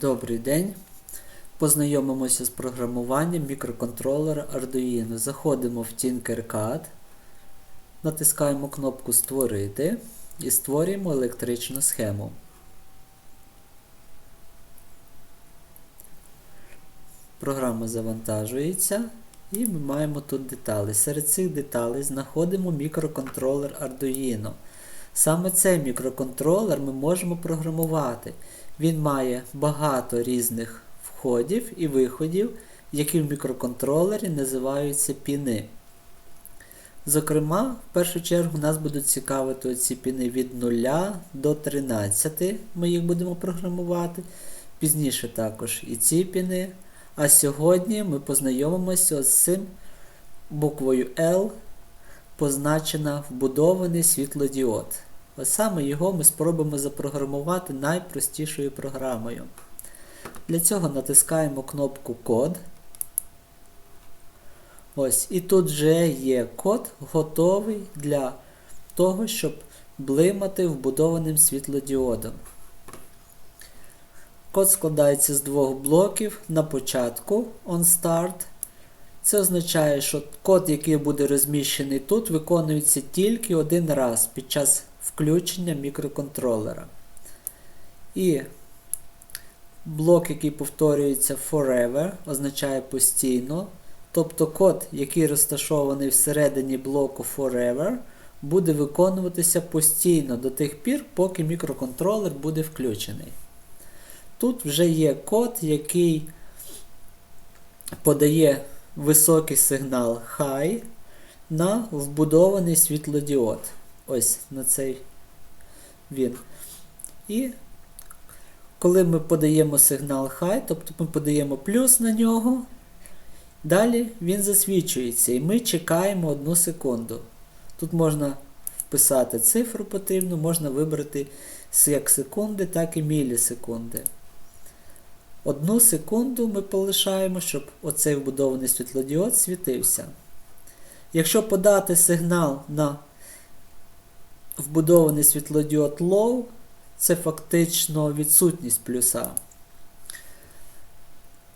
Добрий день. Познайомимося з програмуванням мікроконтролера Arduino. Заходимо в Tinkercad, натискаємо кнопку Створити і створюємо електричну схему. Програма завантажується і ми маємо тут деталі. Серед цих деталей знаходимо мікроконтролер Arduino. Саме цей мікроконтролер ми можемо програмувати. Він має багато різних входів і виходів, які в мікроконтролері називаються піни. Зокрема, в першу чергу нас будуть цікавити оці піни від 0 до 13. Ми їх будемо програмувати. Пізніше також і ці піни. А сьогодні ми познайомимося з цим буквою L, позначена вбудований світлодіод. Ось саме його ми спробуємо запрограмувати найпростішою програмою. Для цього натискаємо кнопку Код. Ось, І тут вже є код, готовий для того, щоб блимати вбудованим світлодіодом. Код складається з двох блоків на початку onStart. Це означає, що код, який буде розміщений тут, виконується тільки один раз під час включення мікроконтролера. І блок, який повторюється forever, означає постійно. Тобто код, який розташований всередині блоку forever, буде виконуватися постійно до тих пір, поки мікроконтролер буде включений. Тут вже є код, який подає високий сигнал high на вбудований світлодіод. Ось на цей він. І коли ми подаємо сигнал high, тобто ми подаємо плюс на нього, далі він засвічується і ми чекаємо одну секунду. Тут можна вписати цифру потрібну, можна вибрати як секунди, так і мілісекунди. Одну секунду ми полишаємо, щоб оцей вбудований світлодіод світився. Якщо подати сигнал на вбудований світлодіод low, це фактично відсутність плюса,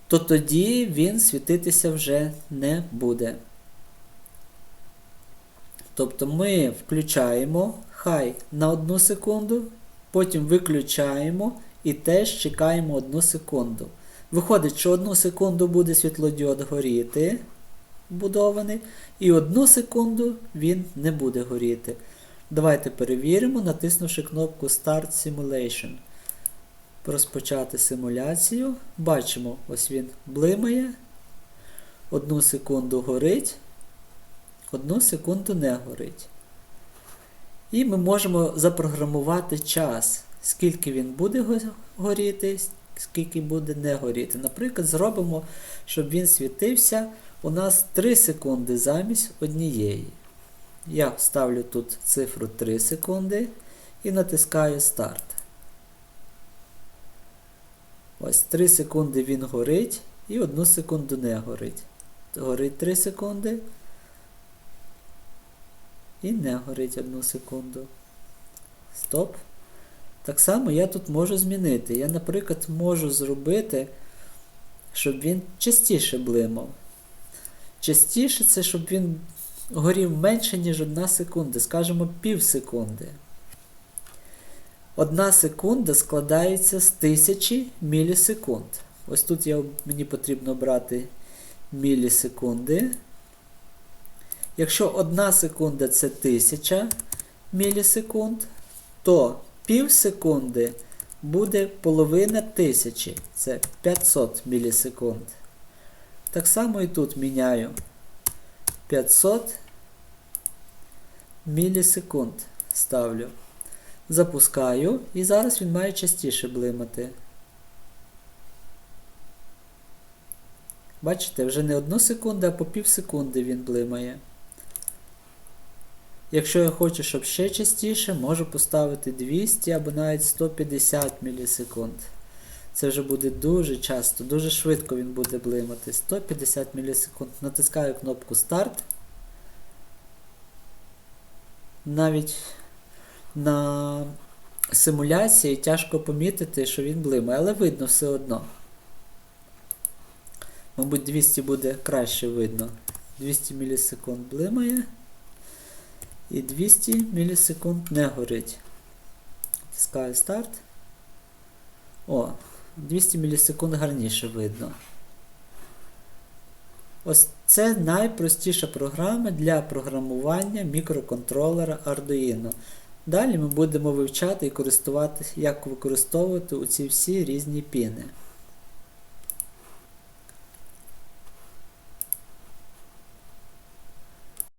то тоді він світитися вже не буде. Тобто ми включаємо хай на одну секунду, потім виключаємо і теж чекаємо одну секунду. Виходить, що одну секунду буде світлодіод горіти, вбудований, і одну секунду він не буде горіти. Давайте перевіримо, натиснувши кнопку Start Simulation. Розпочати симуляцію. Бачимо, ось він блимає. Одну секунду горить, одну секунду не горить. І ми можемо запрограмувати час, скільки він буде горіти, скільки буде не горіти. Наприклад, зробимо, щоб він світився у нас 3 секунди замість однієї. Я ставлю тут цифру 3 секунди і натискаю старт. Ось 3 секунди він горить і 1 секунду не горить. Горить 3 секунди. І не горить 1 секунду. Стоп. Так само я тут можу змінити. Я, наприклад, можу зробити, щоб він частіше блимав. Частіше це, щоб він горів менше, ніж 1 секунда, скажімо, пів секунди. Одна секунда складається з 1000 мілісекунд. Ось тут я, мені потрібно брати мілісекунди. Якщо 1 секунда це 1000 мілісекунд, то пів секунди буде половина тисячі. Це 500 мілісекунд. Так само і тут міняю 500 мілісекунд ставлю. Запускаю і зараз він має частіше блимати. Бачите, вже не одну секунду, а по пів секунди він блимає. Якщо я хочу, щоб ще частіше, можу поставити 200 або навіть 150 мілісекунд. Це вже буде дуже часто, дуже швидко він буде блимати. 150 мілісекунд. Натискаю кнопку Старт. Навіть на симуляції тяжко помітити, що він блимає, але видно все одно. Мабуть, 200 буде краще видно. 200 мілісекунд блимає. І 200 мілісекунд не горить. Тискаю старт. О, 200 мілісекунд гарніше видно. Ось це найпростіша програма для програмування мікроконтролера Arduino. Далі ми будемо вивчати і користуватися, як використовувати ці всі різні піни.